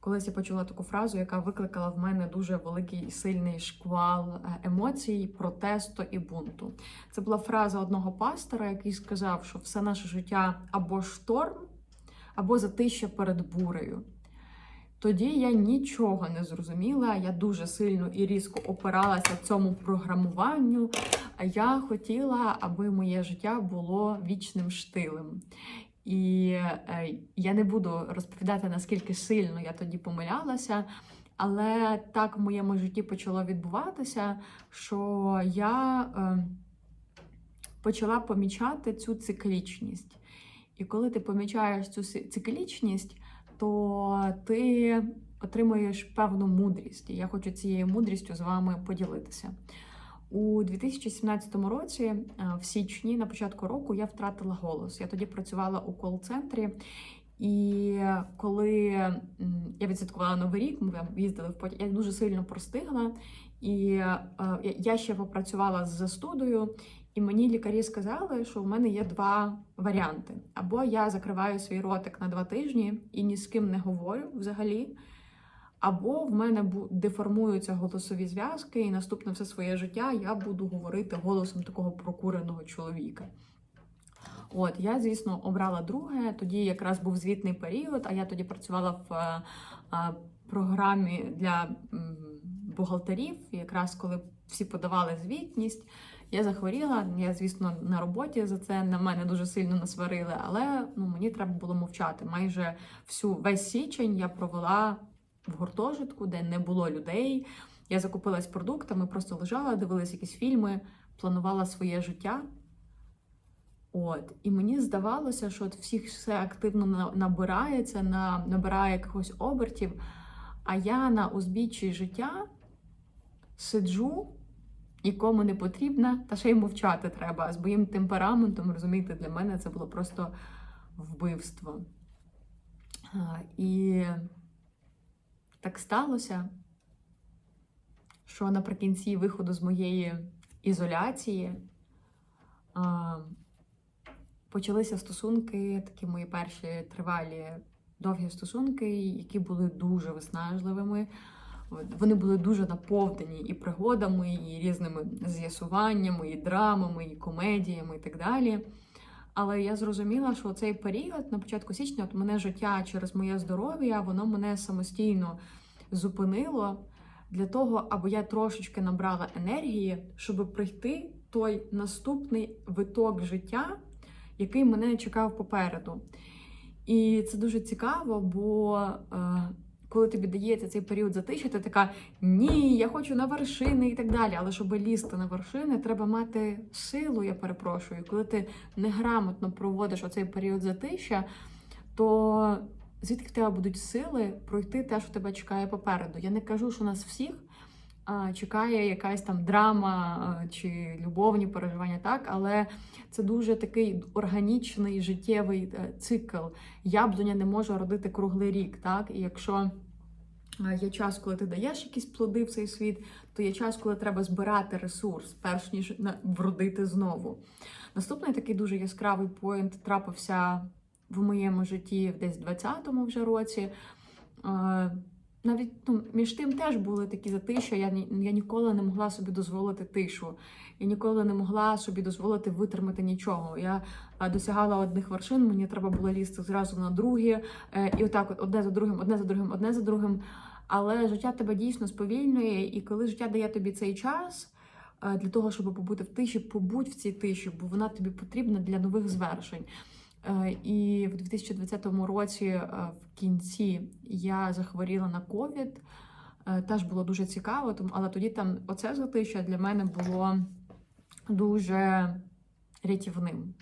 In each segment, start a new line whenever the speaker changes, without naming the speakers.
Колись я почула таку фразу, яка викликала в мене дуже великий і сильний шквал е, емоцій, протесту і бунту. Це була фраза одного пастора, який сказав, що все наше життя або шторм, або затища перед бурею. Тоді я нічого не зрозуміла. Я дуже сильно і різко опиралася цьому програмуванню. Я хотіла, аби моє життя було вічним штилем. І е, я не буду розповідати, наскільки сильно я тоді помилялася, але так в моєму житті почало відбуватися, що я е, почала помічати цю циклічність. І коли ти помічаєш цю циклічність, то ти отримуєш певну мудрість. І я хочу цією мудрістю з вами поділитися. У 2017 році, е, в січні, на початку року, я втратила голос. Я тоді працювала у кол-центрі. І коли я відсвяткувала новий рік, ми їздили в потяг, я дуже сильно простигла. І е, я- ще попрацювала з застудою, і мені лікарі сказали, що в мене є два варіанти: або я закриваю свій ротик на два тижні і ні з ким не говорю взагалі. Або в мене деформуються голосові зв'язки, і наступне все своє життя я буду говорити голосом такого прокуреного чоловіка. От, я, звісно, обрала друге. Тоді якраз був звітний період, а я тоді працювала в е, е, програмі для м, бухгалтерів. Якраз коли всі подавали звітність, я захворіла. Я, звісно, на роботі за це на мене дуже сильно насварили, але ну, мені треба було мовчати. Майже всю весь січень я провела в гуртожитку, де не було людей. Я закупилась продуктами, просто лежала, дивилась якісь фільми, планувала своє життя. От, і мені здавалося, що от всіх все активно набирається, на, набирає якихось обертів. А я на узбіччі життя сиджу, нікому не потрібна, та ще й мовчати треба. З моїм темпераментом, розумієте, для мене це було просто вбивство. І так сталося, що наприкінці виходу з моєї ізоляції а, почалися стосунки, такі мої перші тривалі довгі стосунки, які були дуже виснажливими. Вони були дуже наповнені і пригодами, і різними з'ясуваннями, і драмами, і комедіями, і так далі. Але я зрозуміла, що цей період на початку січня, от мене життя через моє здоров'я, воно мене самостійно зупинило для того, аби я трошечки набрала енергії, щоб пройти той наступний виток життя, який мене чекав попереду. І це дуже цікаво, бо е, коли тобі дається цей період затиші, ти така ні, я хочу на вершини і так далі. Але щоб лізти на вершини, треба мати силу, я перепрошую. Коли ти неграмотно проводиш оцей період затища, то звідки в тебе будуть сили пройти те, що тебе чекає попереду? Я не кажу, що нас всіх чекає якась там драма чи любовні переживання, так, але це дуже такий органічний життєвий е, цикл. Яблуня не може родити круглий рік, так? І якщо е, є час, коли ти даєш якісь плоди в цей світ, то є час, коли треба збирати ресурс, перш ніж вродити знову. Наступний такий дуже яскравий поінт трапився в моєму житті в десь 20-му вже році. Навіть ну, між тим теж були такі затишя. Я, я ніколи не могла собі дозволити тишу. Я ніколи не могла собі дозволити витримати нічого. Я е, досягала одних вершин, мені треба було лізти зразу на другі, е, і отак, от одне за другим, одне за другим, одне за другим. Але життя тебе дійсно сповільнює, і коли життя дає тобі цей час е, для того, щоб побути в тиші, побудь в цій тиші, бо вона тобі потрібна для нових звершень. Е, І в 2020 році, е, в кінці, я захворіла на ковід. Е, Теж було дуже цікаво, але тоді там оце затища для мене було дуже рятівним.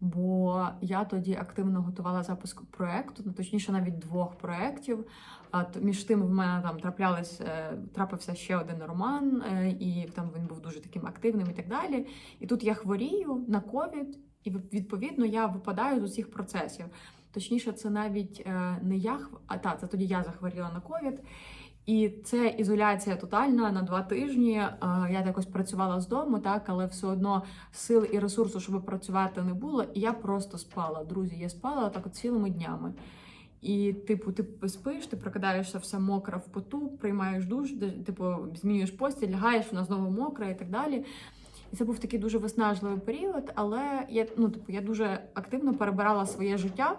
Бо я тоді активно готувала запуск проекту, ну точніше, навіть двох проєктів. Між тим в мене там траплялись, трапився ще один роман, і там він був дуже таким активним і так далі. І тут я хворію на ковід, і відповідно я випадаю з усіх процесів. Точніше, це навіть е, не я, а та це тоді я захворіла на ковід. І це ізоляція тотальна на два тижні. Е, Я якось працювала з дому, так, але все одно сил і ресурсу, щоб працювати, не було. І я просто спала. Друзі, я спала так цілими днями. І, типу, ти спиш, ти прокидаєшся вся мокра в поту, приймаєш душ, типу, змінюєш постіль, лягаєш, вона знову мокра і так далі. І це був такий дуже виснажливий період, але я, ну, типу, я дуже активно перебирала своє життя,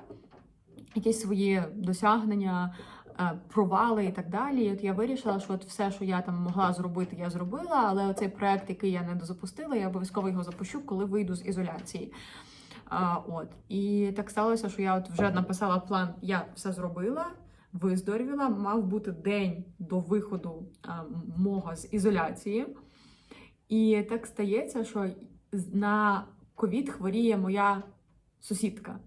якісь свої досягнення, е, провали і так далі. І от я вирішила, що от все, що я там могла зробити, я зробила. Але оцей проект, який я не дозапустила, я обов'язково його запущу, коли вийду з ізоляції. А, от і так сталося, що я от вже написала план, я все зробила, виздоровіла. Мав бути день до виходу а, мого з ізоляції. І так стається, що на ковід хворіє моя сусідка.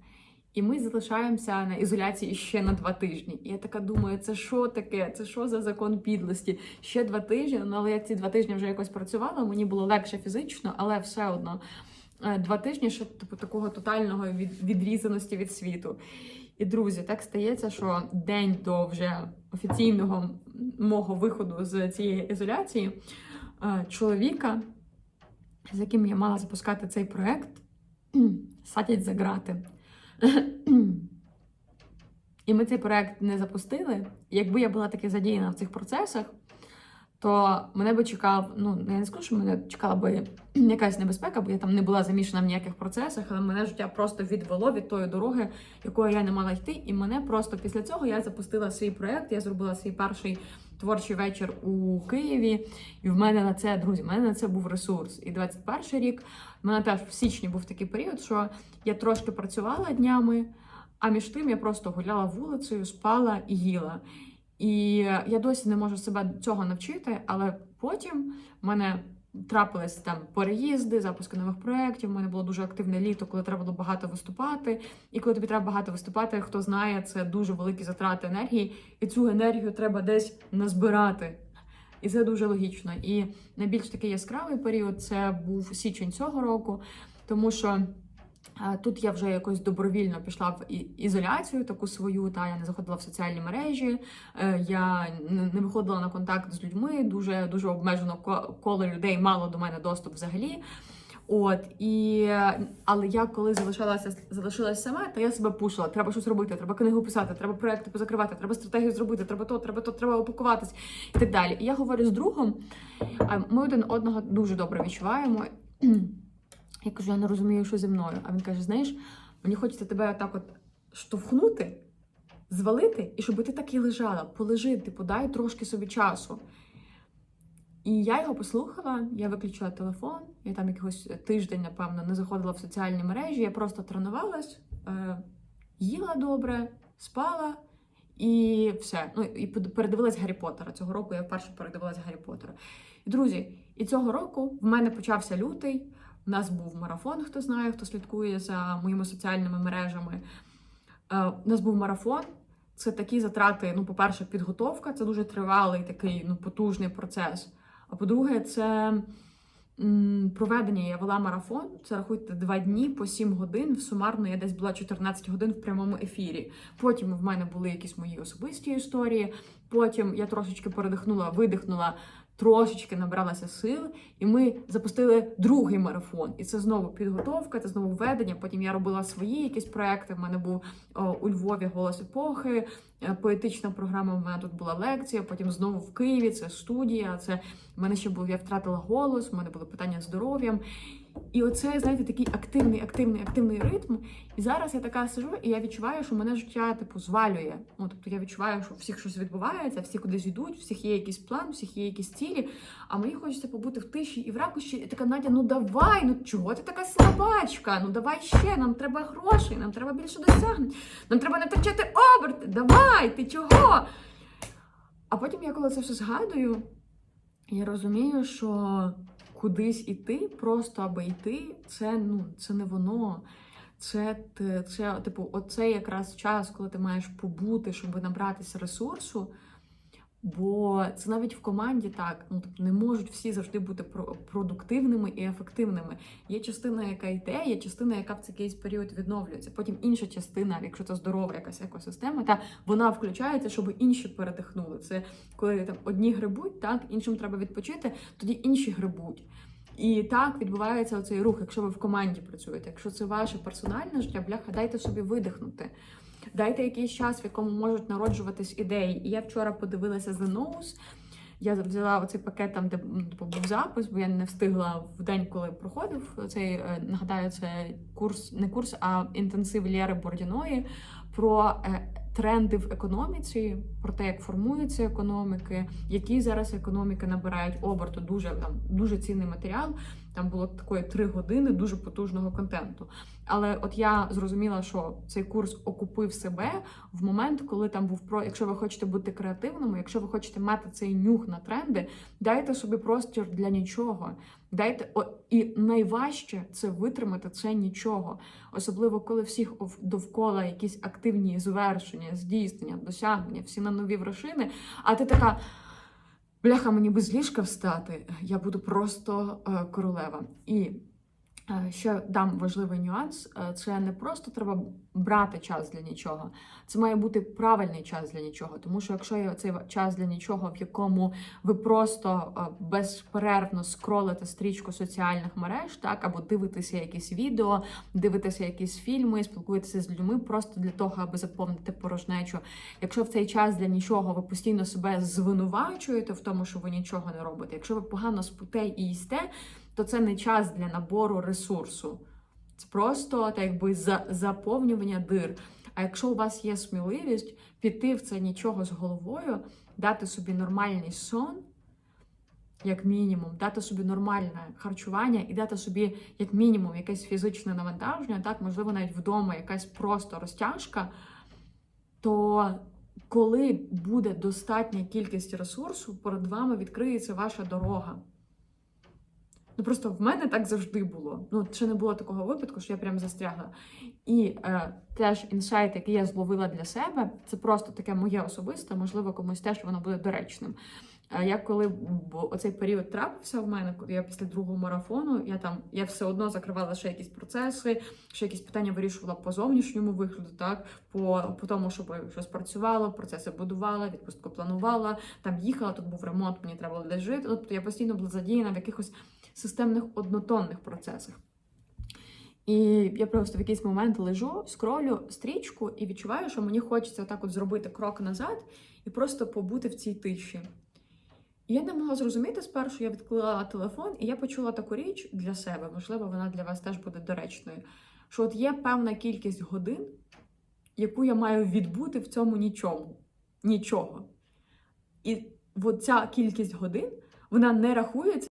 І ми залишаємося на ізоляції ще на два тижні. І я така думаю, це що таке? Це що за закон підлості? Ще два тижні. Ну але я ці два тижні вже якось працювала. Мені було легше фізично, але все одно е, два тижні ще типу такого тотального від, відрізаності від світу. І друзі, так стається, що день до вже офіційного мого виходу з цієї ізоляції чоловіка, з яким я мала запускати цей проект, садять за грати. І ми цей проект не запустили. Якби я була таки задіяна в цих процесах, то мене би чекав, ну я не скажу, що мене чекала би якась небезпека, бо я там не була замішана в ніяких процесах, але мене життя просто відвело від тої дороги, якою я не мала йти. І мене просто після цього я запустила свій проект. Я зробила свій перший творчий вечір у Києві. І в мене на це, друзі, в мене на це був ресурс. І 21 рік в мене теж в січні був такий період, що я трошки працювала днями, а між тим я просто гуляла вулицею, спала і їла. І я досі не можу себе цього навчити, але потім в мене трапились там переїзди, запуски нових проєктів. У мене було дуже активне літо, коли треба було багато виступати. І коли тобі треба багато виступати, хто знає, це дуже великі затрати енергії, і цю енергію треба десь назбирати. І це дуже логічно. І найбільш такий яскравий період це був січень цього року, тому що. Тут я вже якось добровільно пішла в ізоляцію таку свою, та я не заходила в соціальні мережі, е, я не не виходила на контакт з людьми, дуже дуже обмежено коло людей мало до мене доступ взагалі. От і але я коли залишалася залишилася сама, то я себе пушила. Треба щось робити, треба книгу писати, треба проекти позакривати, треба стратегію зробити, треба то, треба то, треба опакуватись і так далі. І я говорю з другом. Ми один одного дуже добре відчуваємо. Я кажу, я не розумію, що зі мною. А він каже: знаєш, мені хочеться тебе так от штовхнути, звалити, і щоб ти так і лежала, полежи, типу, дай трошки собі часу. І я його послухала, я виключила телефон, я там якогось тиждень, напевно, не заходила в соціальні мережі, я просто тренувалась, е, їла добре, спала і все. Ну і передивилась Гаррі Поттера. Цього року я вперше передивилась Гаррі Поттера. І друзі, і цього року в мене почався лютий. У нас був марафон, хто знає, хто слідкує за моїми соціальними мережами. Е, у нас був марафон. Це такі затрати. Ну, по-перше, підготовка, це дуже тривалий такий ну, потужний процес. А по-друге, це проведення. Я вела марафон. Це рахуйте два дні по 7 годин. Сумарно я десь була 14 годин в прямому ефірі. Потім в мене були якісь мої особисті історії. Потім я трошечки передихнула, видихнула, трошечки набралася сил, і ми запустили другий марафон. І це знову підготовка, це знову введення. Потім я робила свої якісь проекти. В мене був о, у Львові голос епохи, е, поетична програма. В мене тут була лекція. Потім знову в Києві. Це студія. Це в мене ще був я втратила голос. в мене були питання з здоров'ям. І оце, знаєте, такий активний, активний, активний ритм. І зараз я така сижу, і я відчуваю, що мене життя типу звалює. Ну тобто я відчуваю, що всіх щось відбувається, всі кудись йдуть, всіх є якийсь план, всіх є якісь цілі. А мені хочеться побути в тиші і в ракуші. І така Надя, ну давай, ну чого ти така слабачка? Ну давай ще, нам треба грошей, нам треба більше досягнень, нам треба не втрачати оберти. Давай, ти чого? А потім я коли це все згадую, я розумію, що кудись іти, просто аби йти, це ну це не воно. Це, це, типу, оце якраз час, коли ти маєш побути, щоб набратися ресурсу. Бо це навіть в команді так. Ну тобто не можуть всі завжди бути про- продуктивними і ефективними. Є частина, яка йде, є частина, яка в цей якийсь період відновлюється. Потім інша частина, якщо це здорова якась екосистема, та вона включається, щоб інші передихнули. Це коли там одні грибуть, так іншим треба відпочити, тоді інші грибуть. І так відбувається оцей рух, якщо ви в команді працюєте. Якщо це ваше персональне життя, бляха, дайте собі видихнути. Дайте якийсь час, в якому можуть народжуватись ідеї. І я вчора подивилася The Nose. Я взяла оцей пакет там, де типу, був запис, бо я не встигла в день, коли проходив цей, е, нагадаю, це курс, не курс, а інтенсив Лєри Бордіної про е, тренди в економіці, про те, як формуються економіки, які зараз економіки набирають оберту. Дуже там дуже цінний матеріал. Там було такої три години дуже потужного контенту. Але от я зрозуміла, що цей курс окупив себе в момент, коли там був про, якщо ви хочете бути креативними, якщо ви хочете мати цей нюх на тренди, дайте собі простір для нічого. Дайте о, і найважче це витримати це нічого, особливо коли всіх довкола якісь активні звершення, здійснення, досягнення, всі на нові вершини. А ти така. Бляха, мені без ліжка встати, я буду просто е, королева. І ще дам важливий нюанс: е, це не просто треба брати час для нічого, це має бути правильний час для нічого. Тому що якщо є цей час для нічого, в якому ви просто е, безперервно скролите стрічку соціальних мереж, так або дивитеся якісь відео, дивитеся якісь фільми, спілкуєтеся з людьми просто для того, аби заповнити порожнечу. Якщо в цей час для нічого ви постійно себе звинувачуєте в тому, що ви нічого не робите, якщо ви погано спите і їсте, то це не час для набору ресурсу. Це просто так якби за заповнювання дир. А якщо у вас є сміливість піти в це нічого з головою, дати собі нормальний сон, як мінімум, дати собі нормальне харчування і дати собі, як мінімум, якесь фізичне навантаження, так, можливо, навіть вдома якась просто розтяжка, то коли буде достатня кількість ресурсу, перед вами відкриється ваша дорога. Ну просто в мене так завжди було. Ну, ще не було такого випадку, що я прям застрягла. І е, теж інсайт, який я зловила для себе, це просто таке моє особисте, можливо, комусь теж воно буде доречним. Е, я коли оцей період трапився в мене, коли я після другого марафону, я там я все одно закривала ще якісь процеси, ще якісь питання вирішувала по зовнішньому вигляду, так по, по тому, щоб щось працювало, процеси будувала, відпустку планувала, там їхала, тут був ремонт, мені треба було десь жити. Тобто я постійно була задіяна в якихось системних однотонних процесах. І я просто в якийсь момент лежу, скролю стрічку і відчуваю, що мені хочеться так от зробити крок назад і просто побути в цій тиші. І я не могла зрозуміти спершу, я відклала телефон, і я почула таку річ для себе, можливо, вона для вас теж буде доречною. Що от є певна кількість годин, яку я маю відбути в цьому нічому. Нічого. І от ця кількість годин вона не рахується.